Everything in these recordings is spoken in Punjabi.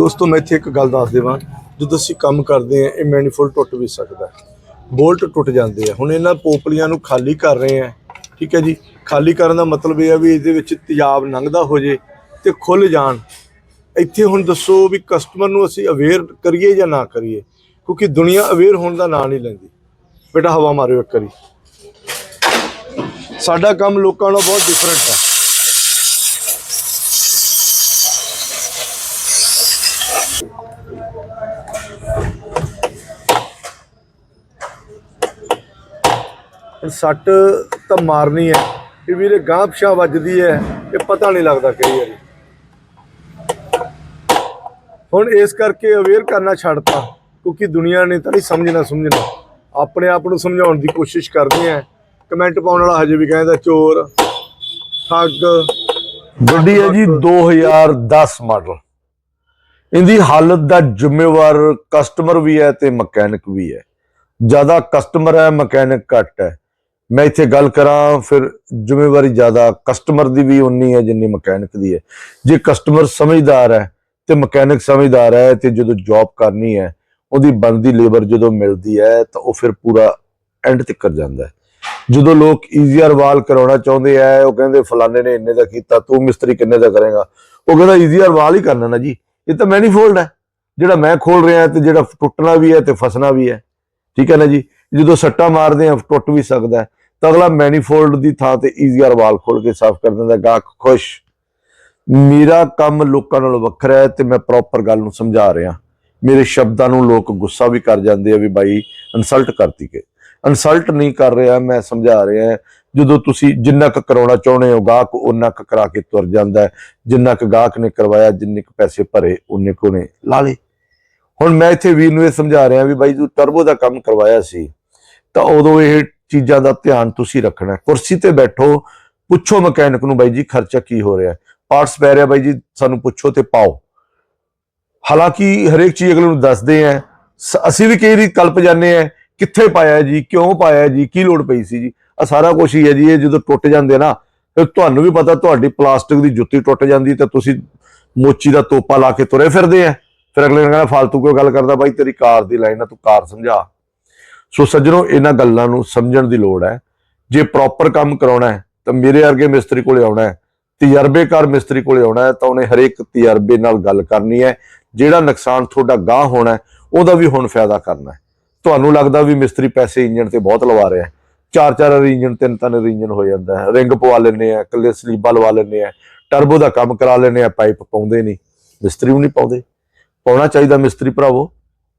ਦੋਸਤੋ, ਮੈਂ ਇੱਥੇ ਇੱਕ ਗੱਲ ਦੱਸ ਦੇਵਾਂ। ਜਦੋਂ ਅਸੀਂ ਕੰਮ ਕਰਦੇ ਆ ਇਹ ਮੈਨੀਫੋਲਡ ਟੁੱਟ ਵੀ ਸਕਦਾ ਬੋਲਟ ਟੁੱਟ ਜਾਂਦੇ ਆ। ਹੁਣ ਇਹਨਾਂ ਪੋਪਲੀਆਂ ਨੂੰ ਖਾਲੀ ਕਰ ਰਹੇ ਆ ਠੀਕ ਹੈ ਜੀ? ਖਾਲੀ ਕਰਨ ਦਾ ਮਤਲਬ ਇਹ ਆ ਵੀ ਇਹਦੇ ਵਿੱਚ ਤੇਜ਼ਾਬ ਲੰਘਦਾ ਹੋ ਜੇ ਤੇ ਖੁੱਲ ਜਾਣ। ਇੱਥੇ ਹੁਣ ਦੱਸੋ ਵੀ ਕਸਟਮਰ ਨੂੰ ਅਸੀਂ ਅਵੇਅਰ ਕਰੀਏ ਜਾਂ ਨਾ ਕਰੀਏ? ਕਿਉਂਕਿ ਦੁਨੀਆ ਅਵੇਅਰ ਹੋਣ ਦਾ ਨਾਂ ਨਹੀਂ ਲੈਂਦੀ। ਬੇਟਾ, ਹਵਾ ਮਾਰਿਓ ਇੱਕ ਵਾਰੀ। ਸਾਡਾ ਕੰਮ ਲੋਕਾਂ ਨਾਲੋਂ ਬਹੁਤ ਡਿਫਰੈਂਟ ਹੈ ਸੱਟ ਤਾਂ ਮਾਰਨੀ ਹੈ। ਇਹ ਵੀਰੇ ਗਾਂਹ ਪਿਛਾਂਹ ਵੱਜਦੀ ਹੈ ਇਹ ਪਤਾ ਨਹੀਂ ਲੱਗਦਾ ਕਈ ਵਾਰੀ। ਹੁਣ ਇਸ ਕਰਕੇ ਅਵੇਅਰ ਕਰਨਾ ਛੱਡਤਾ ਕਿਉਂਕਿ ਦੁਨੀਆ ਨੇ ਤਾਂ ਨਹੀਂ ਸਮਝਣਾ ਸਮਝਣਾ। ਆਪਣੇ ਆਪ ਨੂੰ ਸਮਝਾਉਣ ਦੀ ਕੋਸ਼ਿਸ਼ ਕਰਦੇ ਆ ਕਮੈਂਟ ਪਾਉਣ ਵਾਲਾ ਹਜੇ ਵੀ ਕਹਿੰਦਾ ਚੋਰ ਠੱਗ। ਗੱਡੀ ਹੈ ਜੀ 2010 ਮਾਡਲ। ਇਹਦੀ ਹਾਲਤ ਦਾ ਜ਼ਿੰਮੇਵਾਰ ਕਸਟਮਰ ਵੀ ਹੈ ਤੇ ਮਕੈਨਿਕ ਵੀ ਹੈ। ਜ਼ਿਆਦਾ ਕਸਟਮਰ ਹੈ ਮਕੈਨਿਕ ਘੱਟ ਹੈ। ਮੈਂ ਇੱਥੇ ਗੱਲ ਕਰਾਂ, ਫਿਰ ਜ਼ਿੰਮੇਵਾਰੀ ਜ਼ਿਆਦਾ ਕਸਟਮਰ ਦੀ ਵੀ ਉਨੀ ਹੈ ਜਿੰਨੀ ਮਕੈਨਿਕ ਦੀ ਹੈ। ਜੇ ਕਸਟਮਰ ਸਮਝਦਾਰ ਹੈ ਤੇ ਮਕੈਨਿਕ ਸਮਝਦਾਰ ਹੈ ਤੇ ਜਦੋਂ ਜੌਬ ਕਰਨੀ ਹੈ, ਉਹਦੀ ਬਣਦੀ ਲੇਬਰ ਜਦੋਂ ਮਿਲਦੀ ਹੈ, ਤਾਂ ਉਹ ਫਿਰ ਪੂਰਾ ਐਂਡ ਤੱਕ ਜਾਂਦਾ ਹੈ। ਜਦੋਂ ਲੋਕ ਈਜ਼ੀਅਰ ਵਾਲ ਕਰਾਉਣਾ ਚਾਹੁੰਦੇ ਆ, ਉਹ ਕਹਿੰਦੇ ਫਲਾਣੇ ਨੇ ਇੰਨੇ ਦਾ ਕੀਤਾ, ਤੂੰ ਮਿਸਤਰੀ ਕਿੰਨੇ ਦਾ ਕਰੇਗਾ? ਉਹ ਕਹਿੰਦਾ ਈਜ਼ੀਅਰ ਵਾਲ ਹੀ ਕਰਨਾ ਨਾ ਜੀ, ਇਹ ਤਾਂ ਮੈਨੀਫੋਲਡ ਹੈ। ਜਿਹੜਾ ਮੈਂ ਖੋਲ ਰਿਹਾ ਤੇ ਜਿਹੜਾ ਟੁੱਟਣਾ ਵੀ ਹੈ ਤੇ ਫਸਣਾ ਵੀ ਹੈ। ਠੀਕ ਹੈ ਨਾ ਜੀ? ਜਦੋਂ ਸੱਟਾ ਮਾਰਦੇ ਆ, ਟੁੱਟ ਵੀ ਸਕਦਾ ਤਾਂ ਅਗਲਾ ਮੈਨੀਫੋਲਡ ਦੀ ਥਾਂ ਤੇ ਈਜ਼ੀਅਰ ਵਾਲ ਖੋਲ ਕੇ ਸਾਫ਼ ਕਰ ਦਿੰਦਾ, ਗਾਹਕ ਖੁਸ਼। ਮੇਰਾ ਕੰਮ ਲੋਕਾਂ ਨਾਲ ਵੱਖਰਾ ਹੈ ਤੇ ਮੈਂ ਪ੍ਰੋਪਰ ਗੱਲ ਨੂੰ ਸਮਝਾ ਰਿਹਾ। ਮੇਰੇ ਸ਼ਬਦਾਂ ਨੂੰ ਲੋਕ ਗੁੱਸਾ ਵੀ ਕਰ ਜਾਂਦੇ ਆ ਵੀ ਬਾਈ ਇਨਸਲਟ ਕਰਤੀ ਕਿ। ਇਨਸਲਟ ਨਹੀਂ ਕਰ ਰਿਹਾ, ਮੈਂ ਸਮਝਾ ਰਿਹਾ ਜਦੋਂ ਤੁਸੀਂ ਜਿੰਨਾ ਕੁ ਕਰਾਉਣਾ ਚਾਹੁੰਦੇ ਹੋ, ਗਾਹਕ ਉਹਨਾਂ ਕੁ ਕਰਾ ਕੇ ਤੁਰ ਜਾਂਦਾ ਜਿੰਨਾ ਕੁ ਗਾਹਕ ਨੇ ਕਰਵਾਇਆ, ਜਿੰਨੇ ਕੁ ਪੈਸੇ ਭਰੇ ਉਹਨੇ ਕੋ ਨੇ ਲਾ ਲੇ ਹੁਣ ਮੈਂ ਇੱਥੇ ਵੀਰ ਨੂੰ ਇਹ ਸਮਝਾ ਰਿਹਾ ਵੀ ਬਾਈ ਤੂੰ ਟਰਬੋ ਦਾ ਕੰਮ ਕਰਵਾਇਆ ਸੀ, ਤਾਂ ਉਦੋਂ ਇਹ ਚੀਜ਼ਾਂ ਦਾ ਧਿਆਨ ਤੁਸੀਂ ਰੱਖਣਾ ਕੁਰਸੀ ਤੇ ਬੈਠੋ, ਪੁੱਛੋ ਮਕੈਨਿਕ ਨੂੰ ਬਾਈ ਜੀ, ਖਰਚਾ ਕੀ ਹੋ ਰਿਹਾ ਪਾਰਟਸ ਪੈ ਰਿਹਾ ਬਾਈ ਜੀ, ਸਾਨੂੰ ਪੁੱਛੋ ਤੇ ਪਾਓ। ਹਾਲਾਂਕਿ ਹਰੇਕ ਚੀਜ਼ ਅਗਲੇ ਨੂੰ ਦੱਸਦੇ ਆ। ਸ- ਅਸੀਂ ਵੀ ਕਈ ਵਾਰੀ ਕਲਪ ਜਾਂਦੇ ਆ, ਕਿੱਥੇ ਪਾਇਆ ਜੀ, ਕਿਉਂ ਪਾਇਆ ਜੀ, ਕੀ ਲੋੜ ਪਈ ਸੀ ਜੀ? ਆ ਸਾਰਾ ਕੁਝ ਹੀ ਹੈ ਜੀ, ਇਹ ਜਦੋਂ ਟੁੱਟ ਜਾਂਦੇ ਨਾ, ਫਿਰ ਤੁਹਾਨੂੰ ਵੀ ਪਤਾ ਤੁਹਾਡੀ ਪਲਾਸਟਿਕ ਦੀ ਜੁੱਤੀ ਟੁੱਟ ਜਾਂਦੀ ਤਾਂ ਤੁਸੀਂ ਮੋਚੀ ਦਾ ਤੋਪਾ ਲਾ ਕੇ ਤੁਰੇ ਫਿਰਦੇ ਆ। ਫਿਰ ਅਗਲੇ ਨੇ ਕਹਿੰਦਾ ਫालतू ਕਿਉਂ ਗੱਲ ਕਰਦਾ ਬਾਈ, ਤੇਰੀ ਕਾਰ ਦੀ ਲਾਈਨ ਆ, ਤੂੰ ਕਾਰ ਸਮਝਾ। ਸੋ ਸੱਜਣੋ, ਇਹਨਾਂ ਗੱਲਾਂ ਨੂੰ ਸਮਝਣ ਦੀ ਲੋੜ ਹੈ। ਜੇ ਪ੍ਰੋਪਰ ਕੰਮ ਕਰਾਉਣਾ ਹੈ, ਤਾਂ ਮੇਰੇ ਵਰਗੇ ਮਿਸਤਰੀ ਕੋਲੇ ਆਉਣਾ ਹੈ, ਤਜਰਬੇਕਾਰ ਮਿਸਤਰੀ ਕੋਲੇ ਆਉਣਾ ਹੈ, ਤਾਂ ਉਹਨੇ ਹਰੇਕ ਤਜਰਬੇ ਨਾਲ ਗੱਲ ਕਰਨੀ ਹੈ। ਜਿਹੜਾ ਨੁਕਸਾਨ ਤੁਹਾਡਾ ਗਾਹ ਹੋਣਾ ਉਹਦਾ ਵੀ ਹੁਣ ਫਾਇਦਾ ਕਰਨਾ ਹੈ। ਤੁਹਾਨੂੰ ਲੱਗਦਾ ਵੀ ਮਿਸਤਰੀ ਪੈਸੇ ਇੰਜਣ ਤੇ ਬਹੁਤ ਲਵਾ ਰਿਹਾ ਚਾਰ ਚਾਰ ਇੰਜਣ, ਤਿੰਨ ਤਿੰਨ ਵਾਰੀ ਹੋ ਜਾਂਦਾ ਹੈ। ਰਿੰਗ ਪਵਾ ਲੈਂਦੇ ਆ ਇਕੱਲੇ ਸਲੀਬਾਂ ਲਵਾ ਲੈਂਦੇ ਆ ਟਰਬੋ ਦਾ ਕੰਮ ਕਰਾ ਲੈਂਦੇ ਆ ਪਾਈਪ ਪਾਉਂਦੇ ਨਹੀਂ। ਮਿਸਤਰੀ ਵੀ ਨਹੀਂ ਪਾਉਂਦੇ। ਪਾਉਣਾ ਚਾਹੀਦਾ ਮਿਸਤਰੀ ਭਰਾਵੋ।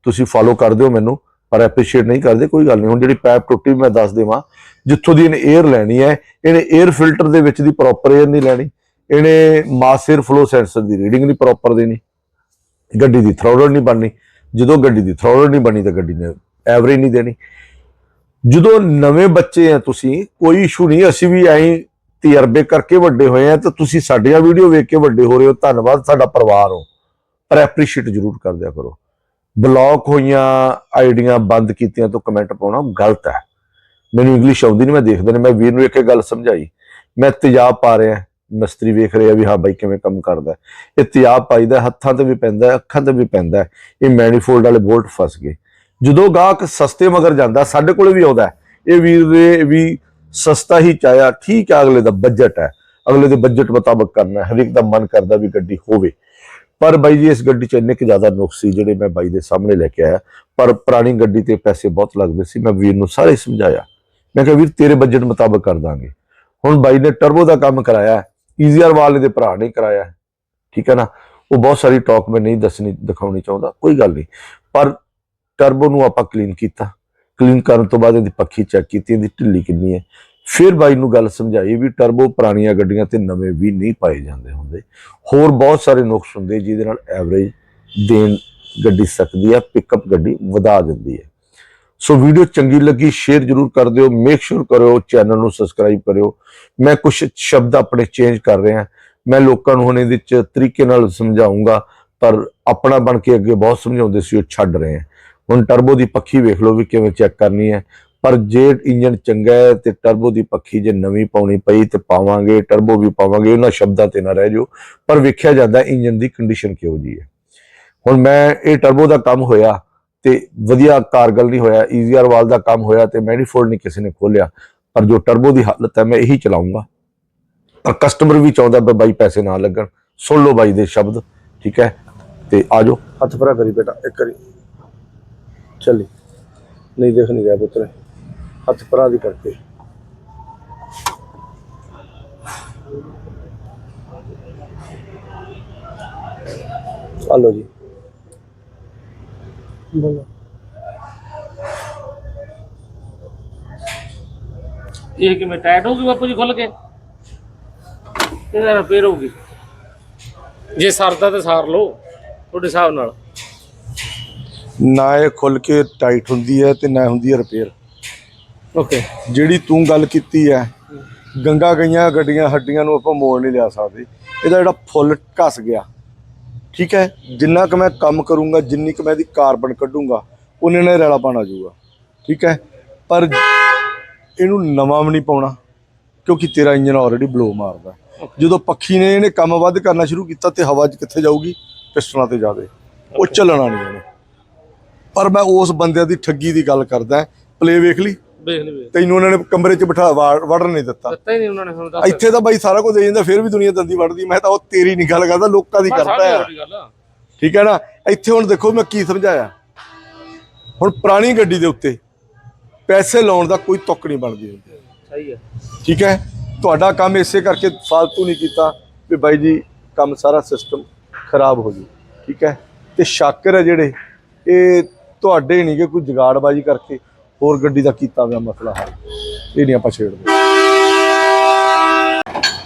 ਤੁਸੀਂ ਫਾਲੋ ਕਰਦੇ ਹੋ ਮੈਨੂੰ। ਪਰ ਐਪਰੀਸ਼ੀਏਟ ਨਹੀਂ ਕਰਦੇ, ਕੋਈ ਗੱਲ ਨਹੀਂ। ਹੁਣ ਜਿਹੜੀ ਪਾਈਪ ਟੁੱਟੀ ਮੈਂ ਦੱਸ ਦੇਵਾਂ, ਜਿੱਥੋਂ ਦੀ ਇਹਨੇ 에ਅਰ ਲੈਣੀ ਹੈ, ਇਹਨੇ 에ਅਰ ਫਿਲਟਰ ਦੇ ਵਿੱਚ ਦੀ ਪ੍ਰੋਪਰ 에ਅਰ ਨਹੀਂ ਲੈਣੀ, ਇਹਨੇ ਮਾਸੇਰ ਫਲੋ ਸੈਂਸਰ ਦੀ ਰੀਡਿੰਗ ਨਹੀਂ ਪ੍ਰੋਪਰ ਦੇਣੀ, ਗੱਡੀ ਦੀ ਥਰੋਡਲ ਨਹੀਂ ਬਣਨੀ। ਜਦੋਂ ਗੱਡੀ ਦੀ ਥਰੋਡਲ ਨਹੀਂ ਬਣੀ ਤਾਂ ਗੱਡੀ ਨੇ ਐਵਰੇਜ ਨਹੀਂ ਦੇਣੀ। ਜਦੋਂ ਨਵੇਂ ਬੱਚੇ ਆ ਤੁਸੀਂ, ਕੋਈ ਇਸ਼ੂ ਨਹੀਂ, ਅਸੀਂ ਵੀ ਐਂ ਤਜਰਬੇ ਕਰਕੇ ਵੱਡੇ ਹੋਏ ਆ, ਤਾਂ ਤੁਸੀਂ ਸਾਡੀਆਂ ਵੀਡੀਓ ਵੇਖ ਕੇ ਵੱਡੇ ਹੋ ਰਹੇ ਹੋ। ਧੰਨਵਾਦ, ਸਾਡਾ ਪਰਿਵਾਰ ਹੋ। ਪਰ ਐਪਰੀਸ਼ੀਏਟ ਜ਼ਰੂਰ ਕਰਦਿਆ ਕਰੋ। ਬਲੌਕ ਹੋਈਆਂ ਆਈਡੀਆਂ ਬੰਦ ਕੀਤੀਆਂ ਤੋਂ ਕਮੈਂਟ ਪਾਉਣਾ ਗਲਤ ਹੈ। ਮੈਨੂੰ ਇੰਗਲਿਸ਼ ਆਉਂਦੀ ਨਹੀਂ ਮੈਂ ਦੇਖਦਾ ਨਹੀਂ ਮੈਂ ਵੀਰ ਨੂੰ ਇੱਕ ਇਹ ਗੱਲ ਸਮਝਾਈ। ਮੈਂ ਤੇਜ਼ਾਬ ਪਾ ਰਿਹਾ, ਮਿਸਤਰੀ ਵੇਖ ਰਿਹਾ ਵੀ ਹਾਂ ਬਾਈ ਕਿਵੇਂ ਕੰਮ ਕਰਦਾ ਹੈ। ਇਹ ਤੇਜ਼ਾਬ ਪਾਈਦਾ, ਹੱਥਾਂ ਤੇ ਵੀ ਪੈਂਦਾ ਅੱਖਾਂ ਤੇ ਵੀ ਪੈਂਦਾ ਇਹ ਮੈਨੀਫੋਲਡ ਵਾਲੇ ਬੋਲਟ ਫਸ ਗਏ। ਜਦੋਂ ਗਾਹਕ ਸਸਤੇ ਮਗਰ ਜਾਂਦਾ, ਸਾਡੇ ਕੋਲੇ ਵੀ ਆਉਂਦਾ ਇਹ ਵੀਰ ਦੇ ਵੀ ਸਸਤਾ ਹੀ ਚਾਹਿਆ, ਠੀਕ ਹੈ, ਅਗਲੇ ਦਾ ਬਜਟ ਹੈ। ਅਗਲੇ ਦੇ ਬਜਟ ਮੁਤਾਬਕ ਕਰਨਾ ਹੈ। ਹਰੇਕ ਦਾ ਮਨ ਕਰਦਾ ਵੀ ਗੱਡੀ ਹੋਵੇ। ਪਰ ਬਾਈ ਜੀ, ਇਸ ਗੱਡੀ 'ਚ ਇੰਨੇ ਕੁ ਜ਼ਿਆਦਾ ਨੁਕਸ ਸੀ ਜਿਹੜੇ ਮੈਂ ਬਾਈ ਦੇ ਸਾਹਮਣੇ ਲੈ ਕੇ ਆਇਆ। ਪਰ ਪੁਰਾਣੀ ਗੱਡੀ ਤੇ ਪੈਸੇ ਬਹੁਤ ਲੱਗਦੇ ਸੀ, ਮੈਂ ਵੀਰ ਨੂੰ ਸਾਰੇ ਸਮਝਾਇਆ। ਮੈਂ ਕਿਹਾ, ਵੀਰ, ਤੇਰੇ ਬਜਟ ਮੁਤਾਬਕ ਕਰ ਦਾਂਗੇ। ਹੁਣ ਬਾਈ ਨੇ ਟਰਬੋ ਦਾ ਕੰਮ ਕਰਾਇਆ ਈਜ਼ੀਆਰ ਵਾਲੇ ਦੇ ਭਰਾ ਨੇ ਕਰਾਇਆ ਠੀਕ ਹੈ ਨਾ? ਉਹ ਬਹੁਤ ਸਾਰੀ ਟਾਕ ਮੈਂ ਨਹੀਂ ਦੱਸਣੀ, ਦਿਖਾਉਣੀ ਚਾਹੁੰਦਾ, ਕੋਈ ਗੱਲ ਨਹੀਂ। ਪਰ ਟਰਬੋ ਨੂੰ ਆਪਾਂ ਕਲੀਨ ਕੀਤਾ। ਕਲੀਨ ਕਰਨ ਤੋਂ ਬਾਅਦ ਇਹਦੀ ਪੱਖੀ ਚੈੱਕ ਕੀਤੀ, ਇਹਦੀ ਢਿੱਲੀ ਕਿੰਨੀ ਹੈ। ਫਿਰ ਬਾਈ ਨੂੰ ਗੱਲ ਸਮਝਾਈ ਵੀ ਟਰਬੋ ਪੁਰਾਣੀਆਂ ਗੱਡੀਆਂ ਤੇ ਨਵੇਂ ਵੀ ਨਹੀਂ ਪਾਏ ਜਾਂਦੇ ਹੁੰਦੇ। ਹੋਰ ਬਹੁਤ ਸਾਰੇ ਨੁਕਸ ਹੁੰਦੇ ਜਿਹਦੇ ਨਾਲ ਐਵਰੇਜ ਦੇਣ ਗੱਡੀ ਸਕਦੀ ਹੈ ਪਿਕਅਪ ਗੱਡੀ ਵਧਾ ਦਿੰਦੀ ਹੈ ਸੋ ਵੀਡੀਓ ਚੰਗੀ ਲੱਗੀ ਸ਼ੇਅਰ ਜਰੂਰ ਕਰ ਦਿਓ ਮੇਕ ਸ਼ੋਰ ਕਰਿਓ ਚੈਨਲ ਨੂੰ ਸਬਸਕ੍ਰਾਈਬ ਕਰਿਓ। ਮੈਂ ਕੁਝ ਸ਼ਬਦ ਆਪਣੇ ਚੇਂਜ ਕਰ ਰਿਹਾ ਮੈਂ ਲੋਕਾਂ ਨੂੰ ਹੁਣ ਇਹਦੇ ਚ ਤਰੀਕੇ ਨਾਲ ਸਮਝਾਉਂਗਾ, ਪਰ ਆਪਣਾ ਬਣ ਕੇ ਅੱਗੇ ਬਹੁਤ ਸਮਝਾਉਂਦੇ ਸੀ, ਉਹ ਛੱਡ ਰਹੇ ਆ। ਹੁਣ ਟਰਬੋ ਦੀ ਪੱਖੀ ਵੇਖ ਲਓ ਵੀ ਕਿਵੇਂ ਚੈੱਕ ਕਰਨੀ ਹੈ ਪਰ ਜੇ ਇੰਜਨ ਚੰਗਾ ਹੈ ਤੇ ਟਰਬੋ ਦੀ ਪੱਖੀ ਜੇ ਨਵੀਂ ਪਾਉਣੀ ਪਈ ਤੇ ਪਾਵਾਂਗੇ ਟਰਬੋ ਵੀ ਪਾਵਾਂਗੇ, ਉਹਨਾਂ ਸ਼ਬਦਾਂ ਤੇ ਨਾ ਰਹਿ ਜਾਓ। ਪਰ ਵੇਖਿਆ ਜਾਂਦਾ ਇੰਜਨ ਦੀ ਕੰਡੀਸ਼ਨ ਕਿਹੋ ਜੀ ਹੈ। ਹੁਣ ਮੈਂ ਇਹ ਟਰਬੋ ਦਾ ਕੰਮ ਹੋਇਆ ਤੇ ਵਧੀਆ ਕਾਰਗਲ ਨਹੀਂ ਹੋਇਆ ਈਜ਼ੀਆਰ ਵਾਲ ਦਾ ਕੰਮ ਹੋਇਆ ਤੇ ਮੈਨੀਫੋਲਡ ਨਹੀਂ ਕਿਸੇ ਨੇ ਖੋਲਿਆ। ਪਰ ਜੋ ਟਰਬੋ ਦੀ ਹਾਲਤ ਹੈ, ਮੈਂ ਇਹੀ ਚਲਾਉਂਗਾ। ਪਰ ਕਸਟਮਰ ਵੀ ਚਾਹੁੰਦਾ ਵੀ ਬਾਈ ਪੈਸੇ ਨਾ ਲੱਗਣ। ਸੁਣ ਲਓ ਬਾਈ ਦੇ ਸ਼ਬਦ, ਠੀਕ ਹੈ? ਤੇ ਆ ਜਾਓ। ਹੱਥ ਭਰਾ ਕਰੀ ਬੇਟਾ, ਇੱਕ ਕਰੀ ਚੱਲੀ। ਨਹੀਂ ਦੇਖ ਨਹੀਂ ਰਿਹਾ ਪੁੱਤਰ। ਹੱਥ ਭਰਾ ਦੀ ਕਰਕੇ। ਲਓ ਜੀ। ਬੋਲੋ। ਇਹ ਕਿਵੇਂ ਟਾਈਟ ਹੋ ਗਈ ਬਾਪੂ ਜੀ ਖੁੱਲ ਕੇ? ਇਹਦਾ ਰਿਪੇਅਰ ਹੋਊਗੀ। ਜੇ ਸਰਦਾ ਤੇ ਸਾਰ ਲਓ ਤੁਹਾਡੇ ਹਿਸਾਬ ਨਾਲ। ਨਾ ਇਹ ਖੁੱਲ ਕੇ ਟਾਈਟ ਹੁੰਦੀ ਹੈ ਤੇ ਨਾ ਹੁੰਦੀ ਹੈ ਰਿਪੇਅਰ ਓਕੇ ਜਿਹੜੀ ਤੂੰ ਗੱਲ ਕੀਤੀ ਹੈ ਗੰਗਾ ਗਈਆਂ ਗੱਡੀਆਂ ਹੱਡੀਆਂ ਨੂੰ ਆਪਾਂ ਮੋੜ ਨਹੀਂ ਲਿਆ ਸਕਦੇ। ਇਹਦਾ ਜਿਹੜਾ ਫੁੱਲ ਘਸ ਗਿਆ ਠੀਕ ਹੈ? ਜਿੰਨਾ ਕੁ ਮੈਂ ਕੰਮ ਕਰੂੰਗਾ ਜਿੰਨੀ ਕੁ ਮੈਂ ਇਹਦੀ ਕਾਰਬਨ ਕੱਢੂੰਗਾ ਉਹਨੇ ਨਾਲ ਰੈਲਾ ਪਾਣਾ ਜਾਊਗਾ ਠੀਕ ਹੈ? ਪਰ ਇਹਨੂੰ ਨਵਾਂ ਵੀ ਨਹੀਂ ਪਾਉਣਾ ਕਿਉਂਕਿ ਤੇਰਾ ਇੰਜਨ ਆਲਰੇਡੀ ਬਲੋ ਮਾਰਦਾ। ਜਦੋਂ ਪੱਖੀ ਨੇ ਇਹਨੇ ਕੰਮ ਵੱਧ ਕਰਨਾ ਸ਼ੁਰੂ ਕੀਤਾ ਤੇ ਹਵਾ 'ਚ ਕਿੱਥੇ ਜਾਊਗੀ? ਪਿਸਟਨਾਂ ਤੇ ਜਾਵੇ। ਉਹ ਚੱਲਣਾ ਨਹੀਂ ਇਹਨੇ। ਪਰ ਮੈਂ ਉਸ ਬੰਦਿਆਂ ਦੀ ਠੱਗੀ ਦੀ ਗੱਲ ਕਰਦਾ ਪਲੇ ਵੇਖ ਲਈ। ਵੇਖ ਲਈ ਵੇਖ ਤੈਨੂੰ ਉਹਨਾਂ ਨੇ ਕਮਰੇ 'ਚ ਬਿਠਾ ਵਾੜ- ਵੜਨ ਨਹੀਂ ਦਿੱਤਾ। ਦਿੱਤਾ ਹੀ ਨਹੀਂ ਉਹਨਾਂ ਨੇ ਦੱਸ। ਇੱਥੇ ਤਾਂ ਬਾਈ ਸਾਰਾ ਕੁਝ ਦੇ ਜਾਂਦਾ ਫਿਰ ਵੀ ਦੁਨੀਆ ਦੰਦੀ ਵੜਦੀ ਮੈਂ ਤਾਂ ਉਹ ਤੇਰੀ ਨਹੀਂ ਗੱਲ ਕਰਦਾ ਲੋਕਾਂ ਦੀ ਮੈਂ ਕਰਦਾ ਗੱਲ ਠੀਕ ਹੈ ਨਾ? ਇੱਥੇ ਹੁਣ ਦੇਖੋ ਮੈਂ ਕੀ ਸਮਝਾਇਆ। ਹੁਣ ਪੁਰਾਣੀ ਗੱਡੀ ਦੇ ਉੱਤੇ ਪੈਸੇ ਲਾਉਣ ਦਾ ਕੋਈ ਤੁੱਕ ਨਹੀਂ ਬਣਦੀ ਹੁੰਦੀ। ਸਹੀ ਹੈ ਠੀਕ ਹੈ? ਤੁਹਾਡਾ ਕੰਮ ਇਸੇ ਕਰਕੇ ਫालतू ਨਹੀਂ ਕੀਤਾ ਵੀ ਬਾਈ ਜੀ ਕੰਮ ਸਾਰਾ ਸਿਸਟਮ ਖਰਾਬ ਹੋ ਜੂ। ਠੀਕ ਹੈ? ਤੇ ਸ਼ਾਕਰ ਹੈ ਜਿਹੜੇ ਇਹ ਤੁਹਾਡੇ ਨਹੀਂ ਕਿ ਕੋਈ ਜਗਾੜਬਾਜੀ ਕਰਕੇ। ਹੋਰ ਗੱਡੀ ਦਾ ਕੀਤਾ ਹੋਇਆ ਮਸਲਾ ਹੱਲ। ਇਹ ਨਹੀਂ ਆਪਾਂ ਛੇੜਦੇ।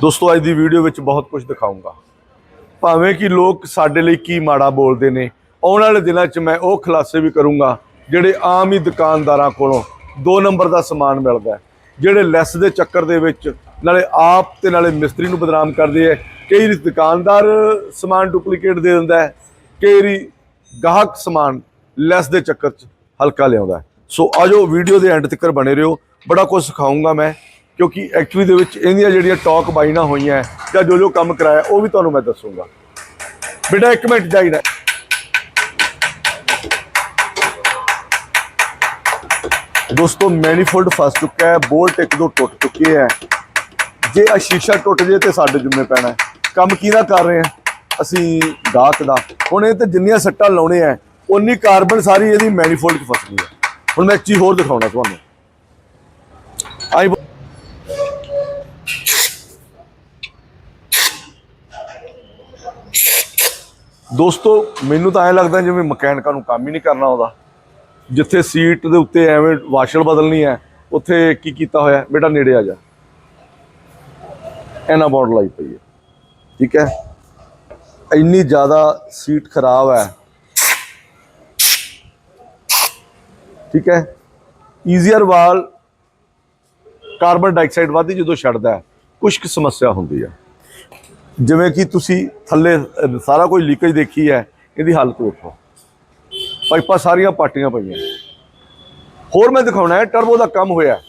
ਦੋਸਤੋ, ਅੱਜ ਦੀ ਵੀਡੀਓ ਵਿੱਚ ਬਹੁਤ ਕੁਝ ਦਿਖਾਉਂਗਾ ਭਾਵੇਂ ਕਿ ਲੋਕ ਸਾਡੇ ਲਈ ਕੀ ਮਾੜਾ ਬੋਲਦੇ ਨੇ, ਆਉਣ ਵਾਲੇ ਦਿਨਾਂ 'ਚ ਮੈਂ ਉਹ ਖੁਲਾਸੇ ਵੀ ਕਰੂੰਗਾ, ਜਿਹੜੇ ਆਮ ਹੀ ਦੁਕਾਨਦਾਰਾਂ ਕੋਲੋਂ ਦੋ ਨੰਬਰ ਦਾ ਸਮਾਨ ਮਿਲਦਾ ਜਿਹੜੇ ਲੈਸ ਦੇ ਚੱਕਰ ਦੇ ਵਿੱਚ ਨਾਲੇ ਆਪ ਤੇ ਨਾਲੇ ਮਿਸਤਰੀ ਨੂੰ ਬਦਨਾਮ ਕਰਦੇ ਐ ਕਈ ਵਾਰੀ ਦੁਕਾਨਦਾਰ ਸਮਾਨ ਡੁਪਲੀਕੇਟ ਦੇ ਦਿੰਦਾ ਹੈ, ਕਈ ਵਾਰੀ ਗਾਹਕ ਸਮਾਨ ਲੈਸ ਦੇ ਚੱਕਰ 'ਚ ਹਲਕਾ ਲਿਆਉਂਦਾ ਸੋ ਆਜੋ ਵੀਡੀਓ ਦੇ ਐਂਡ ਤੱਕ ਬਣੇ ਰਹੋ। ਬੜਾ ਕੁਝ ਸਿਖਾਉਂਗਾ ਮੈਂ, ਕਿਉਂਕਿ ਐਕਚੁਅਲੀ ਦੇ ਵਿੱਚ ਇਹਦੀਆਂ ਜਿਹੜੀਆਂ ਟਾਕ ਬਾਈਨਾਂ ਹੋਈਆਂ ਜਾਂ ਜੋ ਜੋ ਕੰਮ ਕਰਾਇਆ, ਉਹ ਵੀ ਤੁਹਾਨੂੰ ਮੈਂ ਦੱਸੂਗਾ। ਬੇਟਾ, ਇੱਕ ਮਿੰਟ ਚਾਹੀਦਾ ਦੋਸਤੋ ਮੈਨੀਫੋਲਡ ਫਸ ਚੁੱਕਾ ਹੈ ਬੋਲਟ ਇੱਕ ਦੋ ਟੁੱਟ ਚੁੱਕੇ ਹੈ। ਜੇ ਆ ਸ਼ੀਸ਼ਾ ਟੁੱਟ ਜੇ ਤੇ ਸਾਡੇ ਜੁੰਮੇ ਪੈਣਾ ਕੰਮ ਕਿਹਦਾ ਕਰ ਰਹੇ ਹਾਂ? ਅਸੀਂ ਗਾਹਕ ਦਾ। ਹੁਣ ਇਹ ਤੇ ਜਿੰਨੀਆਂ ਸੱਟਾਂ ਲਾਉਣੇ ਆ ਉਨੀ ਕਾਰਬਨ ਸਾਰੀ ਇਹਦੀ ਮੈਨੀਫੋਲਡ 'ਚ ਫਸ ਗਈ ਹੈ। ਹੁਣ ਮੈਂ ਇੱਕ ਚੀਜ਼ ਹੋਰ ਦਿਖਾਉਣਾ ਤੁਹਾਨੂੰ। ਆਈ ਦੋਸਤੋ, ਮੈਨੂੰ ਤਾਂ ਐਂ ਲੱਗਦਾ ਜਿਵੇਂ ਮਕੈਨਿਕਾਂ ਨੂੰ ਕੰਮ ਹੀ ਨਹੀਂ ਕਰਨਾ ਆਉਂਦਾ। ਜਿੱਥੇ ਸੀਟ ਦੇ ਉੱਤੇ ਐਵੇਂ ਵਾਸ਼ਲ ਬਦਲਣੀ ਹੈ, ਉੱਥੇ ਕੀ ਕੀਤਾ ਹੋਇਆ ਬੇਟਾ ਨੇੜੇ ਆ ਜਾ। ਇਹਨਾਂ ਬੌਂਡ ਲਾਈ ਪਈ ਹੈ। ਠੀਕ ਹੈ? ਇੰਨੀ ਜ਼ਿਆਦਾ ਸੀਟ ਖਰਾਬ ਹੈ। ਠੀਕ ਹੈ? ਈਜ਼ੀਅਰ ਵਾਲ ਕਾਰਬਨ ਡਾਈਆਕਸਾਈਡ ਵੱਧਦੀ ਜਦੋਂ ਛੱਡਦਾ ਹੈ ਕੁਝ ਕੁ ਸਮੱਸਿਆ ਹੁੰਦੀ ਹੈ। ਜਿਵੇਂ ਕਿ ਤੁਸੀਂ ਥੱਲੇ ਸਾਰਾ ਕੁਝ ਲੀਕੇਜ ਦੇਖੀ ਹੈ, ਇਹਦੀ ਹਾਲਤ ਵੇਖੋ। ਪਾਈਪਾਂ ਸਾਰੀਆਂ ਪਾਟੀਆਂ ਪਈਆਂ। ਹੋਰ ਮੈਂ ਦਿਖਾਉਣਾ ਹੈ ਟਰਬੋ ਦਾ ਕੰਮ ਹੋਇਆ।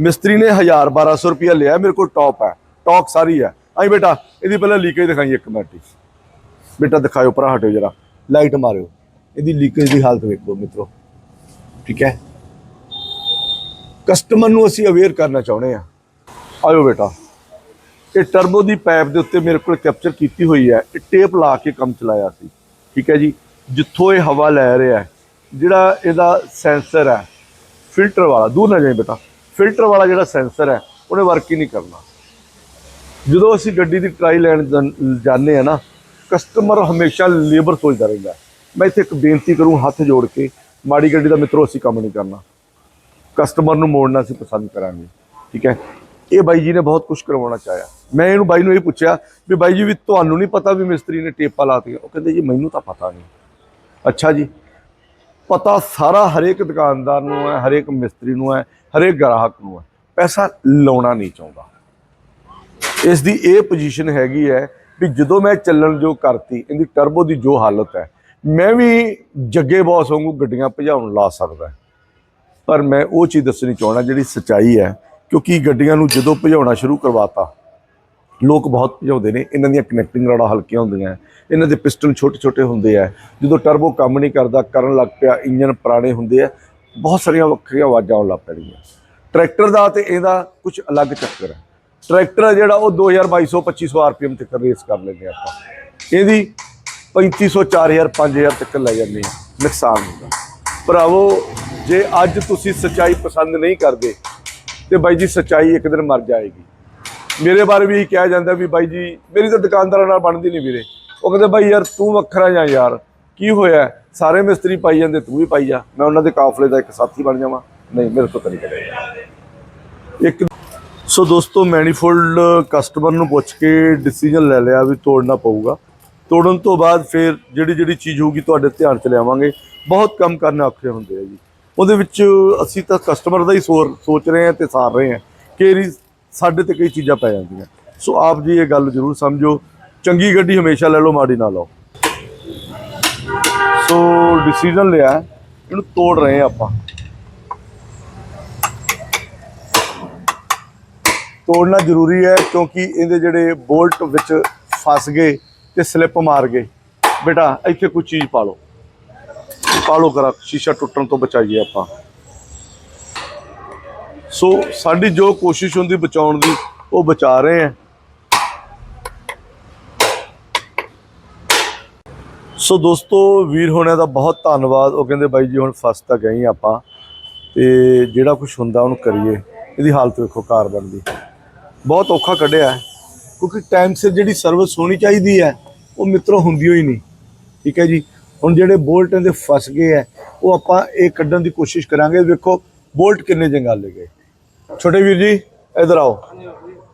ਮਿਸਤਰੀ ਨੇ 1000 1200 ਰੁਪਇਆ ਲਿਆ, ਮੇਰੇ ਕੋਲ ਟੌਪ ਹੈ। ਟੌਪ ਸਾਰੀ ਹੈ। ਆਈ ਬੇਟਾ, ਇਹਦੀ ਪਹਿਲਾਂ ਲੀਕੇਜ ਦਿਖਾਈ ਇੱਕ ਮਿੰਟ ਹੀ। ਬੇਟਾ ਦਿਖਾਇਓ ਭਰਾ, ਹਟਿਓ ਜਰਾ। ਲਾਈਟ ਮਾਰਿਓ। ਇਹਦੀ ਲੀਕੇਜ ਦੀ ਹਾਲਤ ਵੇਖੋ ਮਿੱਤਰੋ। ਠੀਕ ਹੈ? ਕਸਟਮਰ ਨੂੰ ਅਸੀਂ ਅਵੇਅਰ ਕਰਨਾ ਚਾਹੁੰਦੇ ਆ ਆਇਓ ਬੇਟਾ। ਇਹ ਟਰਬੋ ਦੀ ਪਾਈਪ ਦੇ ਉੱਤੇ ਮੇਰੇ ਕੋਲ ਕੈਪਚਰ ਕੀਤੀ ਹੋਈ ਹੈ। ਇਹ ਟੇਪ ਲਾ ਕੇ ਕੰਮ ਚਲਾਇਆ ਸੀ। ਠੀਕ ਹੈ ਜੀ? ਜਿੱਥੋਂ ਇਹ ਹਵਾ ਲੈ ਰਿਹਾ ਹੈ, ਜਿਹੜਾ ਇਹਦਾ ਸੈਂਸਰ ਹੈ ਫਿਲਟਰ ਵਾਲਾ, ਦੂਰ ਨਾ ਜਾਈ ਬੇਟਾ। ਫਿਲਟਰ ਵਾਲਾ ਜਿਹੜਾ ਸੈਂਸਰ ਹੈ, ਉਹਨੇ ਵਰਕ ਹੀ ਨਹੀਂ ਕਰਨਾ। ਜਦੋਂ ਅਸੀਂ ਗੱਡੀ ਦੀ ਟਰਾਈ ਲੈਣ ਜਾਂਦੇ ਆ ਨਾ ਕਸਟਮਰ ਹਮੇਸ਼ਾ ਲੇਬਰ ਸੋਚਦਾ ਰਹਿੰਦਾ। ਮੈਂ ਇੱਥੇ ਇੱਕ ਬੇਨਤੀ ਕਰੂੰ, ਹੱਥ ਜੋੜ ਕੇ। ਮਾੜੀ ਗੱਡੀ ਦਾ ਮਿੱਤਰੋ, ਅਸੀਂ ਕੰਮ ਨਹੀਂ ਕਰਨਾ। ਕਸਟਮਰ ਨੂੰ ਮੋੜਨਾ ਅਸੀਂ ਪਸੰਦ ਕਰਾਂਗੇ, ਠੀਕ ਹੈ? ਇਹ ਬਾਈ ਜੀ ਨੇ ਬਹੁਤ ਕੁਝ ਕਰਵਾਉਣਾ ਚਾਹਿਆ। ਮੈਂ ਇਹਨੂੰ ਬਾਈ ਨੂੰ ਇਹ ਪੁੱਛਿਆ ਵੀ ਬਾਈ ਜੀ, ਵੀ ਤੁਹਾਨੂੰ ਨਹੀਂ ਪਤਾ ਵੀ ਮਿਸਤਰੀ ਨੇ ਟੇਪਾਂ ਲਾਤੀਆਂ? ਉਹ ਕਹਿੰਦੇ ਜੀ, ਮੈਨੂੰ ਤਾਂ ਪਤਾ ਨਹੀਂ। ਅੱਛਾ ਜੀ, ਪਤਾ ਸਾਰਾ ਹਰੇਕ ਦੁਕਾਨਦਾਰ ਨੂੰ ਹੈ, ਹਰੇਕ ਮਿਸਤਰੀ ਨੂੰ ਹੈ, ਹਰੇਕ ਗ੍ਰਾਹਕ ਨੂੰ ਹੈ। ਪੈਸਾ ਲਾਉਣਾ ਨਹੀਂ ਚਾਹੁੰਦਾ। ਇਸ ਦੀ ਇਹ ਪੋਜੀਸ਼ਨ ਹੈਗੀ ਹੈ ਵੀ ਜਦੋਂ ਮੈਂ ਚੱਲਣ ਜੋ ਕਰਤੀ, ਇਹਦੀ ਟਰਬੋ ਦੀ ਜੋ ਹਾਲਤ ਹੈ ਮੈਂ ਵੀ ਜੱਗੇ ਬੌਸ ਵਾਂਗੂ ਗੱਡੀਆਂ ਭਜਾਉਣ ਲਾ ਸਕਦਾ ਪਰ ਮੈਂ ਉਹ ਚੀਜ਼ ਦੱਸਣੀ ਚਾਹਣਾ ਜਿਹੜੀ ਸੱਚਾਈ ਹੈ, ਕਿਉਂਕਿ ਗੱਡੀਆਂ ਨੂੰ ਜਦੋਂ ਭਜਾਉਣਾ ਸ਼ੁਰੂ ਕਰਵਾਤਾ, ਲੋਕ ਬਹੁਤ ਭਜਾਉਂਦੇ ਨੇ, ਇਹਨਾਂ ਦੀਆਂ ਕਨੈਕਟਿੰਗ ਰੋਡਾਂ ਹਲਕੀਆਂ ਹੁੰਦੀਆਂ ਇਹਨਾਂ ਦੇ ਪਿਸਟਨ ਛੋਟੇ ਛੋਟੇ ਹੁੰਦੇ ਆ ਜਦੋਂ ਟਰਬੋ ਕੰਮ ਨਹੀਂ ਕਰਦਾ, ਕਰਨ ਲੱਗ ਪਿਆ, ਇੰਜਨ ਪੁਰਾਣੇ ਹੁੰਦੇ ਆ ਬਹੁਤ ਸਾਰੀਆਂ ਵੱਖਰੀਆਂ ਆਵਾਜ਼ਾਂ ਆਉਣ ਲੱਗ ਪੈਣਗੀਆਂ ਟਰੈਕਟਰ ਦਾ ਤੇ ਇਹਦਾ ਕੁਝ ਅਲੱਗ ਚੱਕਰ ਹੈ। ਟਰੈਕਟਰ ਹੈ ਜਿਹੜਾ ਉਹ 2200 2500 ਆਰਪੀਐਮ ਤੱਕ ਰੇਸ ਕਰ ਲੈਂਦੇ ਆਪਾਂ। ਇਹਦੀ 3500 4000 5000 ਤੱਕ ਲੈ ਜਾਂਦੇ ਆ ਨੁਕਸਾਨ ਹੁੰਦਾ। ਭਰਾਵੋ, ਜੇ ਅੱਜ ਤੁਸੀਂ ਸੱਚਾਈ ਪਸੰਦ ਨਹੀਂ ਕਰਦੇ, ਤੇ ਬਾਈ ਜੀ ਸੱਚਾਈ ਇੱਕ ਦਿਨ ਮਰ ਜਾਏਗੀ। ਮੇਰੇ ਬਾਰੇ ਵੀ ਇਹੀ ਕਿਹਾ ਜਾਂਦਾ ਵੀ ਬਾਈ ਜੀ, ਮੇਰੀ ਤਾਂ ਦੁਕਾਨਦਾਰਾਂ ਨਾਲ ਬਣਦੀ ਨਹੀਂ ਵੀਰੇ। ਉਹ ਕਹਿੰਦੇ, ਬਾਈ ਯਾਰ, ਤੂੰ ਵੱਖਰਾ ਜਾਂ ਯਾਰ। ਕੀ ਹੋਇਆ? ਸਾਰੇ ਮਿਸਤਰੀ ਪਾਈ ਜਾਂਦੇ, ਤੂੰ ਵੀ ਪਾਈ ਜਾ। ਮੈਂ ਉਹਨਾਂ ਦੇ ਕਾਫਲੇ ਦਾ ਇੱਕ ਸਾਥੀ ਬਣ ਜਾਵਾਂ। ਨਹੀਂ, ਮੇਰੇ ਤੋਂ ਤਾਂ ਨਹੀਂ ਕਰੇਗਾ ਇੱਕ ਸੋ ਦੋਸਤੋ ਮੈਨੀਫੋਲਡ ਕਸਟਮਰ ਨੂੰ ਪੁੱਛ ਕੇ ਡਿਸੀਜਨ ਲੈ ਲਿਆ ਵੀ ਤੋੜਨਾ ਪਊਗਾ। ਤੋੜਨ ਤੋਂ ਬਾਅਦ ਫਿਰ ਜਿਹੜੀ ਜਿਹੜੀ ਚੀਜ਼ ਹੋਊਗੀ ਤੁਹਾਡੇ ਧਿਆਨ ਚ ਲਿਆਵਾਂਗੇ। ਬਹੁਤ ਕੰਮ ਕਰਨੇ ਔਖੇ ਹੁੰਦੇ ਆ ਜੀ। ਉਹਦੇ ਵਿੱਚ ਅਸੀਂ ਤਾਂ ਕਸਟਮਰ ਦਾ ਹੀ ਸੋਰ ਸੋਚ ਰਹੇ ਹਾਂ ਤੇ ਸਾਰ ਰਹੇ ਹਾਂ ਕਿ ਇਹਦੀ ਸਾਡੇ ਤੇ ਕਈ ਚੀਜ਼ਾਂ ਪੈ ਜਾਂਦੀਆਂ। ਸੋ ਆਪ ਜੀ ਇਹ ਗੱਲ ਜ਼ਰੂਰ ਸਮਝੋ। ਚੰਗੀ ਗੱਡੀ ਹਮੇਸ਼ਾ ਲੈ ਲਓ, ਮਾੜੀ ਨਾ ਲਓ। ਸੋ ਡਿਸੀਜਨ ਲਿਆ। ਇਹਨੂੰ ਤੋੜ ਰਹੇ ਹਾਂ ਆਪਾਂ। ਤੋੜਨਾ ਜ਼ਰੂਰੀ ਹੈ ਕਿਉਂਕਿ ਇਹਦੇ ਜਿਹੜੇ ਬੋਲਟ ਵਿੱਚ ਫਸ ਗਏ ਤੇ ਸਲਿੱਪ ਮਾਰ ਗਏ। ਬੇਟਾ, ਇੱਥੇ ਕੋਈ ਚੀਜ਼ ਪਾ ਲਓ। ਪਾ ਲਓ ਕਰਾ ਸ਼ੀਸ਼ਾ ਟੁੱਟਣ ਤੋਂ ਬਚਾਈਏ ਆਪਾਂ। ਸੋ, ਸਾਡੀ ਜੋ ਕੋਸ਼ਿਸ਼ ਹੁੰਦੀ ਬਚਾਉਣ ਦੀ, ਉਹ ਬਚਾ ਰਹੇ ਆ ਸੋ, ਦੋਸਤੋ, ਵੀਰ ਹੋਣਿਆਂ ਦਾ ਬਹੁਤ ਧੰਨਵਾਦ। ਉਹ ਕਹਿੰਦੇ, ਬਾਈ ਜੀ, ਹੁਣ ਫਸ ਤਾਂ ਗਏ ਆਪਾਂ। ਤੇ ਜਿਹੜਾ ਕੁਝ ਹੁੰਦਾ, ਉਹਨੂੰ ਕਰੀਏ। ਇਹਦੀ ਹਾਲਤ ਵੇਖੋ ਕਾਰ ਬਣਦੀ। ਬਹੁਤ ਔਖਾ ਕੱਢਿਆ ਕਿਉਂਕਿ ਟਾਈਮ ਸਿਰ ਜਿਹੜੀ ਸਰਵਿਸ ਹੋਣੀ ਚਾਹੀਦੀ ਹੈ ਉਹ ਮਿੱਤਰੋ ਹੁੰਦੀ ਹੋਈ ਨਹੀਂ। ਠੀਕ ਹੈ ਜੀ? ਹੁਣ ਜਿਹੜੇ ਬੋਲਟ ਇਹਦੇ ਫਸ ਗਏ ਹੈ ਉਹ ਆਪਾਂ ਇਹ ਕੱਢਣ ਦੀ ਕੋਸ਼ਿਸ਼ ਕਰਾਂਗੇ। ਵੇਖੋ ਬੋਲਟ ਕਿੰਨੇ ਜੰਗਾਲੇ ਗਏ। ਛੋਟੇ ਵੀਰ ਜੀ ਇਧਰ ਆਓ।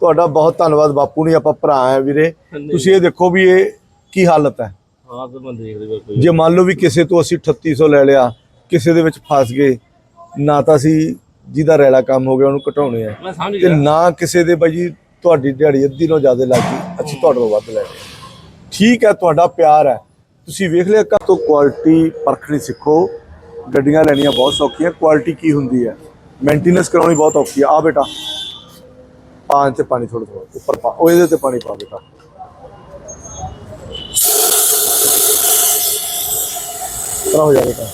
ਤੁਹਾਡਾ ਬਹੁਤ ਧੰਨਵਾਦ। ਬਾਪੂ ਨੇ ਆਪਾਂ ਭਰਾ ਆ ਵੀਰੇ। ਤੁਸੀਂ ਇਹ ਦੇਖੋ ਵੀ ਇਹ ਕੀ ਹਾਲਤ ਹੈ। ਹਾਂ ਤਾਂ ਮੈਂ ਦੇਖ ਰਿਹਾ ਕੋਈ। ਜੇ ਮੰਨ ਲਓ ਵੀ ਕਿਸੇ ਤੋਂ ਅਸੀਂ 3800 ਲੈ ਲਿਆ ਕਿਸੇ ਦੇ ਵਿੱਚ ਫਸ ਗਏ ਨਾ ਤਾਂ ਅਸੀਂ ਜਿਹਦਾ ਰੈਲਾ ਕੰਮ ਹੋ ਗਿਆ ਉਹਨੂੰ ਘਟਾਉਣੇ ਆ। ਤੇ ਨਾ ਕਿਸੇ ਦੇ ਬਾਈ ਜੀ ਤੁਹਾਡੀ ਦਿਹਾੜੀ ਅੱਧੀ ਨਾਲੋਂ ਜ਼ਿਆਦਾ ਲੱਗ ਗਈ, ਅਸੀਂ ਤੁਹਾਡੇ ਤੋਂ ਵੱਧ ਲੈ ਰਹੇ ਠੀਕ ਹੈ, ਤੁਹਾਡਾ ਪਿਆਰ ਹੈ। ਤੁਸੀਂ ਵੇਖ ਲਿਆ ਕਾ ਤੋਂ ਕੁਆਲਿਟੀ ਪਰਖਣੀ ਸਿੱਖੋ। ਗੱਡੀਆਂ ਲੈਣੀਆਂ ਬਹੁਤ ਸੌਖੀਆਂ ਕੁਆਲਿਟੀ ਕੀ ਹੁੰਦੀ ਹੈ? ਮੇਨਟੇਨੈਂਸ ਕਰਾਉਣੀ ਬਹੁਤ ਔਖੀ ਹੈ। ਆ ਬੇਟਾ, ਪਾਣੀ ਤੇ ਪਾਣੀ ਥੋੜਾ ਥੋੜਾ ਉੱਪਰ ਪਾ, ਉਹ ਇਹਦੇ ਤੇ ਪਾਣੀ ਪਾ ਬੇਟਾ। ਪਰਾ ਹੋ ਜਾ ਬੇਟਾ।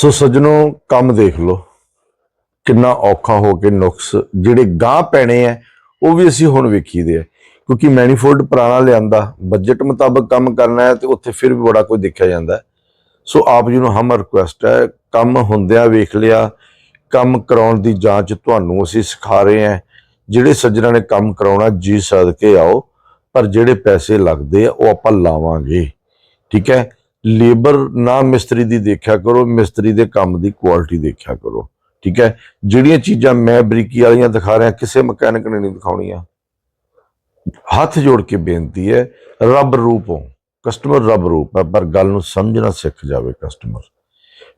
ਸੋ ਸੱਜਣੋ, ਕੰਮ ਦੇਖ ਲਓ। ਕਿੰਨਾ ਔਖਾ ਹੋ ਕੇ ਨੁਕਸ ਜਿਹੜੇ ਗਾਹ ਪੈਣੇ ਆ ਉਹ ਵੀ ਅਸੀਂ ਹੁਣ ਵੇਖੀਦੇ ਆ ਕਿਉਂਕਿ ਮੈਨੀਫੋਲਡ ਪੁਰਾਣਾ ਲਿਆਂਦਾ ਬਜਟ ਮੁਤਾਬਕ ਕੰਮ ਕਰਨਾ ਹੈ ਤੇ ਉੱਥੇ ਫਿਰ ਵੀ ਬੜਾ ਕੁਝ ਦੇਖਿਆ ਜਾਂਦਾ ਸੋ ਆਪ ਜੀ ਨੂੰ ਹਮ ਰਿਕੁਐਸਟ ਹੈ ਕੰਮ ਹੁੰਦਿਆਂ ਵੇਖ ਲਿਆ, ਕੰਮ ਕਰਾਉਣ ਦੀ ਜਾਂਚ ਤੁਹਾਨੂੰ ਅਸੀਂ ਸਿਖਾ ਰਹੇ ਹਾਂ ਜਿਹੜੇ ਸੱਜਣਾਂ ਨੇ ਕੰਮ ਕਰਾਉਣਾ, ਜੀ ਸਦਕੇ ਆਓ, ਪਰ ਜਿਹੜੇ ਪੈਸੇ ਲੱਗਦੇ ਆ, ਉਹ ਆਪਾਂ ਲਾਵਾਂਗੇ। ਠੀਕ ਹੈ ਲੇਬਰ ਨਾ ਮਿਸਤਰੀ ਦੀ ਦੇਖਿਆ ਕਰੋ, ਮਿਸਤਰੀ ਦੇ ਕੰਮ ਦੀ ਕੁਆਲਿਟੀ ਦੇਖਿਆ ਕਰੋ। ਠੀਕ ਹੈ? ਜਿਹੜੀਆਂ ਚੀਜ਼ਾਂ ਮੈਂ ਬਰੀਕੀ ਵਾਲੀਆਂ ਦਿਖਾ ਰਿਹਾ, ਕਿਸੇ ਮਕੈਨਿਕ ਨੇ ਨਹੀਂ ਦਿਖਾਉਣੀਆਂ। ਹੱਥ ਜੋੜ ਕੇ ਬੇਨਤੀ ਹੈ, ਰੱਬ ਰੂਪ ਹੋ। ਕਸਟਮਰ ਰੱਬ ਰੂਪ ਹੈ, ਪਰ ਗੱਲ ਨੂੰ ਸਮਝਣਾ ਸਿੱਖ ਜਾਵੇ ਕਸਟਮਰ।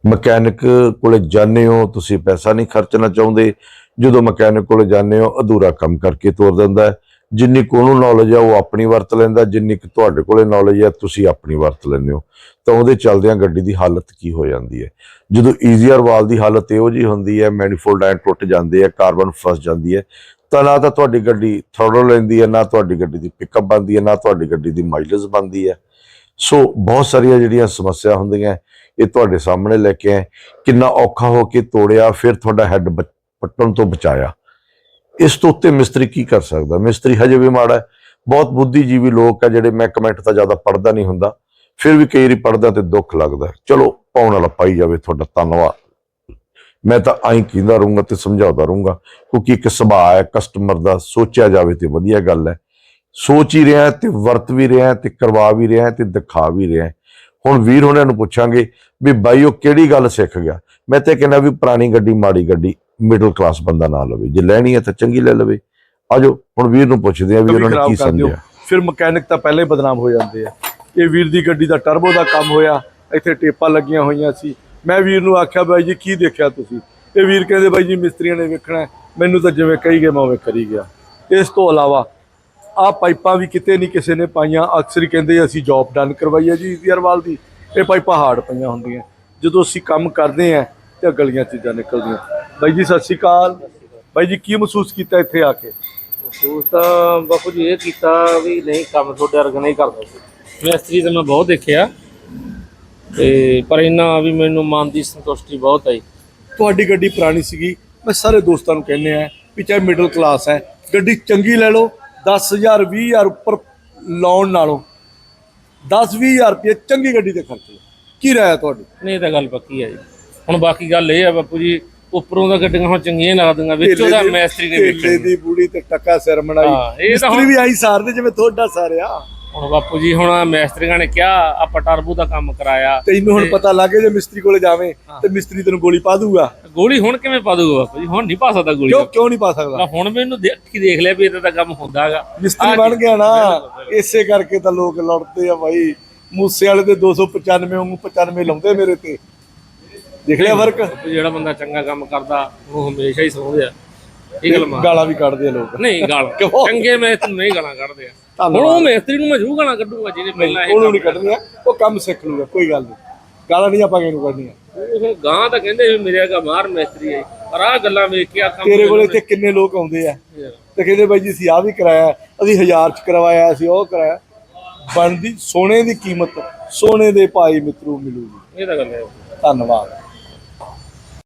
ਮਕੈਨਿਕ ਕੋਲੇ ਜਾਂਦੇ ਹੋ, ਤੁਸੀਂ ਪੈਸਾ ਨਹੀਂ ਖਰਚਣਾ ਚਾਹੁੰਦੇ। ਜਦੋਂ ਮਕੈਨਿਕ ਕੋਲੇ ਜਾਂਦੇ ਹੋ, ਅਧੂਰਾ ਕੰਮ ਕਰਕੇ ਤੋਰ ਦਿੰਦਾ ਹੈ। ਜਿੰਨੀ ਕੁ ਉਹਨੂੰ ਨੌਲੇਜ ਆ, ਉਹ ਆਪਣੀ ਵਰਤ ਲੈਂਦਾ, ਜਿੰਨੀ ਕੁ ਤੁਹਾਡੇ ਕੋਲੇ ਨੌਲੇਜ ਆ, ਤੁਸੀਂ ਆਪਣੀ ਵਰਤ ਲੈਂਦੇ ਹੋ। ਤਾਂ ਉਹਦੇ ਚੱਲਦਿਆਂ ਗੱਡੀ ਦੀ ਹਾਲਤ ਕੀ ਹੋ ਜਾਂਦੀ ਹੈ? ਜਦੋਂ ਈਜ਼ੀਅਰ ਵਾਲ ਦੀ ਹਾਲਤ ਇਹੋ ਜੀ ਹੁੰਦੀ ਹੈ ਮੈਨੀਫੋਲਡ ਐਂ ਟੁੱਟ ਜਾਂਦੇ ਆ ਕਾਰਬਨ ਫਸ ਜਾਂਦੀ ਹੈ, ਤਾਂ ਨਾ ਤਾਂ ਤੁਹਾਡੀ ਗੱਡੀ ਥਰਡੋ ਲੈਂਦੀ ਹੈ, ਨਾ ਤੁਹਾਡੀ ਗੱਡੀ ਦੀ ਪਿਕਅਪ ਬਣਦੀ ਹੈ, ਨਾ ਤੁਹਾਡੀ ਗੱਡੀ ਦੀ ਮਾਈਲੇਜ ਬਣਦੀ ਹੈ। ਸੋ ਬਹੁਤ ਸਾਰੀਆਂ ਜਿਹੜੀਆਂ ਸਮੱਸਿਆ ਹੁੰਦੀਆਂ, ਇਹ ਤੁਹਾਡੇ ਸਾਹਮਣੇ ਲੈ ਕੇ ਆਏ। ਕਿੰਨਾ ਔਖਾ ਹੋ ਕੇ ਤੋੜਿਆ, ਫਿਰ ਤੁਹਾਡਾ ਹੈੱਡ ਪੱਟਣ ਤੋਂ ਬਚਾਇਆ। ਇਸ ਤੋਂ ਉੱਤੇ ਮਿਸਤਰੀ ਕੀ ਕਰ ਸਕਦਾ? ਮਿਸਤਰੀ ਹਜੇ ਵੀ ਮਾੜਾ ਹੈ। ਬਹੁਤ ਬੁੱਧੀਜੀਵੀ ਲੋਕ ਆ ਜਿਹੜੇ ਮੈਂ ਕਮੈਂਟ ਤਾਂ ਜ਼ਿਆਦਾ ਪੜਦਾ ਨਹੀਂ ਹੁੰਦਾ। ਫਿਰ ਵੀ ਕਈ ਵਾਰੀ ਪੜਦਾ ਤੇ ਦੁੱਖ ਲੱਗਦਾ ਚਲੋ, ਪਾਉਣ ਵਾਲਾ ਪਾਈ ਜਾਵੇ ਤੁਹਾਡਾ ਧੰਨਵਾਦ। ਮੈਂ ਤਾਂ ਐਂ ਕਹਿੰਦਾ ਰਹੂੰਗਾ ਤੇ ਸਮਝਾਉਂਦਾ ਰਹੂੰਗਾ, ਕਿਉਂਕਿ ਇੱਕ ਸੁਭਾਅ ਹੈ ਕਸਟਮਰ ਦਾ ਸੋਚਿਆ ਜਾਵੇ ਤੇ ਵਧੀਆ ਗੱਲ ਹੈ। ਸੋਚ ਹੀ ਰਿਹਾ ਤੇ ਵਰਤ ਵੀ ਰਿਹਾ ਤੇ ਕਰਵਾ ਵੀ ਰਿਹਾ ਤੇ ਦਿਖਾ ਵੀ ਰਿਹਾ ਹੁਣ ਵੀਰ ਹੋਣਾਂ ਨੂੰ ਪੁੱਛਾਂਗੇ ਵੀ ਬਾਈ, ਉਹ ਕਿਹੜੀ ਗੱਲ ਸਿੱਖ ਗਿਆ? ਮੈਂ ਤੇ ਕਹਿੰਦਾ ਵੀ ਪੁਰਾਣੀ ਗੱਡੀ, ਮਾੜੀ ਗੱਡੀ ਮਿਡਲ ਕਲਾਸ ਬੰਦਾ ਨਾ ਲਵੇ। ਜੇ ਲੈਣੀ ਹੈ ਤਾਂ ਚੰਗੀ ਲੈ ਲਵੇ। ਆਜੋ ਹੁਣ ਵੀਰ ਨੂੰ ਪੁੱਛਦੇ ਆ ਵੀ ਉਹਨਾਂ ਨੇ ਕੀ ਸਮਝਿਆ। ਫਿਰ ਮਕੈਨਿਕ ਤਾਂ ਪਹਿਲੇ ਬਦਨਾਮ ਹੋ ਜਾਂਦੇ ਆ। ਇਹ ਵੀਰ ਦੀ ਗੱਡੀ ਦਾ ਟਰਬੋ ਦਾ ਕੰਮ ਹੋਇਆ ਇੱਥੇ ਟੇਪਾਂ ਲੱਗੀਆਂ ਹੋਈਆਂ ਸੀ। ਮੈਂ ਵੀਰ ਨੂੰ ਆਖਿਆ ਬਾਈ ਜੀ ਕੀ ਦੇਖਿਆ ਤੁਸੀਂ? ਇਹ ਵੀਰ ਕਹਿੰਦੇ ਬਾਈ ਜੀ ਮਿਸਤਰੀਆਂ ਨੇ ਵੇਖਣਾ ਹੈ। ਮੈਨੂੰ ਤਾਂ ਜਿਵੇਂ ਕਹੀ ਗਏ ਮੈਂ ਉਵੇਂ ਕਰੀ ਗਿਆ। ਇਸ ਤੋਂ ਇਲਾਵਾ ਆ ਪਾਈਪਾਂ ਵੀ ਕਿਤੇ ਨਹੀਂ ਕਿਸੇ ਨੇ ਪਾਈਆਂ। ਅਕਸਰ ਹੀ ਕਹਿੰਦੇ ਅਸੀਂ ਜੌਬ ਡਨ ਕਰਵਾਈ ਹੈ ਜੀ ਈਜ਼ੀਅਰਵਾਲ ਦੀ ਇਹ ਪਾਈਪਾਂ ਹਾਰਡ ਪਈਆਂ ਹੁੰਦੀਆਂ। ਜਦੋਂ ਅਸੀਂ ਕੰਮ ਕਰਦੇ ਆਂ ਤੇ ਅਗਲੀਆਂ ਚੀਜ਼ਾਂ ਨਿਕਲਦੀਆਂ। ਬਾਈ ਜੀ ਸਤਿ ਸ਼੍ਰੀ ਅਕਾਲ। ਬਾਈ ਜੀ ਕੀ ਮਹਿਸੂਸ ਕੀਤਾ ਇੱਥੇ ਆ ਕੇ? ਮਹਿਸੂਸ ਤਾਂ ਬਾਪੂ ਜੀ ਇਹ ਕੀਤਾ ਵੀ ਨਹੀਂ ਕੰਮ ਤੁਹਾਡੇ ਵਰਗਾ ਨਹੀਂ ਕਰਦਾ ਸੀ। ਮਿਸਤਰੀ ਤਾਂ ਮੈਂ ਬਹੁਤ ਦੇਖਿਆ। ਤੇ ਪਰ ਇੰਨਾ ਵੀ ਮੈਨੂੰ ਮਨ ਦੀ ਸੰਤੁਸ਼ਟੀ ਬਹੁਤ ਆਈ। ਤੁਹਾਡੀ ਗੱਡੀ ਪੁਰਾਣੀ ਸੀਗੀ। ਮੈਂ ਸਾਰੇ ਦੋਸਤਾਂ ਨੂੰ ਕਹਿੰਦੇ ਆ ਵੀ ਚਾਹੇ ਮਿਡਲ ਕਲਾਸ ਹੈ ਗੱਡੀ ਚੰਗੀ ਲੈ ਲਓ 10000 20000 ਉੱਪਰ ਲਾਉਣ ਨਾਲੋਂ 10 20000 ਰੁਪਏ ਚੰਗੀ ਗੱਡੀ ਤੇ ਖਰਚ। ਲਓ ਕੀ ਰਾਇ ਹੈ ਤੁਹਾਡੀ? ਨਹੀਂ ਇਹ ਤਾਂ ਗੱਲ ਪੱਕੀ ਹੈ ਜੀ। ਹੁਣ ਬਾਕੀ ਗੱਲ ਇਹ ਆ ਬਾਪੂ ਜੀ ਉੱਪਰੋਂ ਦਾ ਗੱਡੀਆਂ ਹੁਣ ਚੰਗੀਆਂ ਲੱਗਦੀਆਂ ਵਿੱਚੋਂ ਦਾ ਮਿਸਤਰੀ ਨੇ ਢੇਲੇ ਦੀ ਬੂੜੀ ਤੇ ਟੱਕਾ ਸਿਰ ਮਣਾਈ ਇਹ ਤਾਂ ਮਿਸਤਰੀ ਵੀ ਆਈ ਸਾਰਦੇ ਜਿਵੇਂ ਤੁਹਾਡਾ ਸਾਰਿਆ ਹੁਣ ਬਾਪੂ ਜੀ ਹੁਣ ਮਿਸਤਰੀਆਂ ਨੇ ਕਿਹਾ ਆਪਾਂ ਟਰਬੋ ਦਾ ਕੰਮ ਕਰਾਇਆ। ਤੈਨੂੰ ਹੁਣ ਪਤਾ ਲੱਗੇ ਜੇ ਮਿਸਤਰੀ ਕੋਲੇ ਜਾਵੇਂ ਤੇ ਮਿਸਤਰੀ ਤੈਨੂੰ ਗੋਲੀ ਪਾ ਦੂਗਾ ਗੋਲੀ ਹੁਣ ਕਿਵੇਂ ਪਾ ਦੂਗਾ ਬਾਪੂ ਜੀ? ਹੁਣ ਨਹੀਂ ਪਾ ਸਕਦਾ ਗੋਲੀ। ਕਿਉਂ ਕਿਉਂ ਨਹੀਂ ਪਾ ਸਕਦਾ? ਹੁਣ ਮੈਨੂੰ ਦੇਖੀ ਦੇਖ ਲਿਆ ਵੀ ਇਹਦਾ ਤਾਂ ਕੰਮ ਹੁੰਦਾਗਾ ਮਿਸਤਰੀ ਬਣ ਗਿਆ ਨਾ। ਇਸੇ ਕਰਕੇ ਤਾਂ ਲੋਕ ਲੜਦੇ ਆ ਭਾਈ ਮੂਸੇ ਵਾਲੇ ਦੇ 295 ਵਾਂਗੂ 95 ਲਾਉਂਦੇ ਮੇਰੇ ਤੇ। ਦੇਖ ਲਿਆ ਫ਼ਰਕ ਜਿਹੜਾ ਬੰਦਾ ਚੰਗਾ ਕੰਮ ਕਰਦਾ ਉਹ ਹਮੇਸ਼ਾ ਹੀ ਆ। ਇਹ ਗੱਲ ਵੀ ਕੱਢਦੇ ਆ ਲੋਕ। ਨਹੀਂ ਗਾਲਾਂ? ਚੰਗੇ ਮੈਸਤਰੀ ਨਹੀਂ ਗਾਲਾਂ ਕੱਢਦੇ ਆ। ਹੁਣ ਉਹ ਮੈਸਤਰੀ ਨੂੰ ਮੈਂ ਜ਼ਰੂਰ ਗਾਲਾਂ ਕੱਢੂਗਾ ਜਿਹਨੇ ਪਹਿਲਾਂ ਇਹ ਉਹਨੂੰ ਨਹੀਂ ਕੱਢਣੀਆਂ ਉਹ ਕੰਮ ਸਿੱਖ ਲੂਗਾ ਕੋਈ ਗੱਲ ਨਹੀਂ। ਗਾਲਾਂ ਨਹੀਂ ਆਪਾਂ ਕਿਹਨੂੰ ਕੱਢਣੀਆਂ। ਉਹ ਗਾਂ ਤਾਂ ਕਹਿੰਦੇ ਵੀ ਮੇਰੇ ਅਗਾ ਮਾਰ ਮੈਸਤਰੀ ਹੈ। ਪਰ ਆਹ ਗੱਲਾਂ ਵੇਖ ਕੇ ਆ ਕੰਮ ਤੇਰੇ ਕੋਲ ਇੱਥੇ ਕਿੰਨੇ ਲੋਕ ਆਉਂਦੇ ਆ? ਤੇ ਕਹਿੰਦੇ ਬਾਈ ਜੀ ਅਸੀਂ ਆ ਵੀ ਕਰਾਇਆ ਅਸੀਂ ਹਜ਼ਾਰ ਚ ਕਰਵਾਇਆ ਅਸੀਂ ਉਹ ਕਰਾਇਆ। ਬਣਦੀ ਸੋਨੇ ਦੀ ਕੀਮਤ ਸੋਨੇ ਦੇ ਭਾਈ ਮਿੱਤਰੂ ਮਿਲੂਗੀ। ਇਹ ਤਾਂ ਗੱਲ ਹੈ। ਧੰਨਵਾਦ।